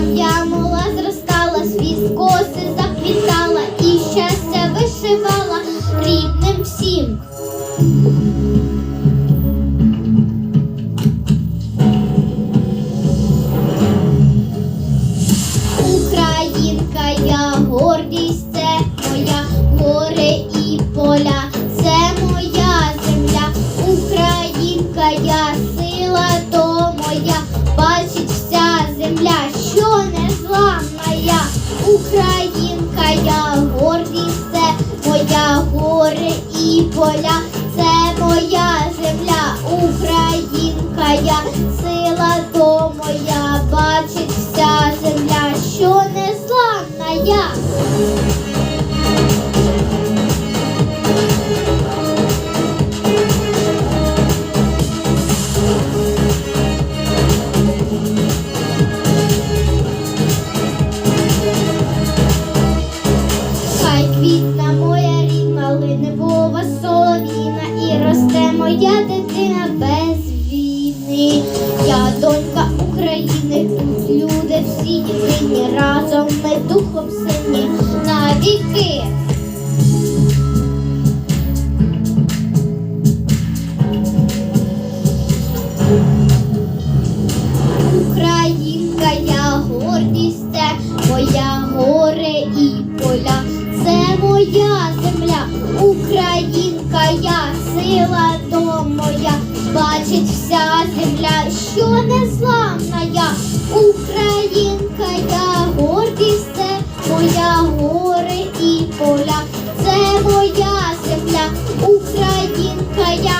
там я зростала, свій коси заплітала і щастя вишивала рідним всім. Українка, я сила то моя, бачить вся земля, що не зламна я. Хай квітна моя рідна, лине Вова соловіна і росте моя дитина без Я донька України, люди всі єдині, разом ми духом сильні. Навіки. Українка, я гордість, це моя горе і поля, це моя земля, Українка, я сила то моя, бачить вся земля, що незламна я, Українка, я гордість, це моя горе і поля, це моя земля, Українка, я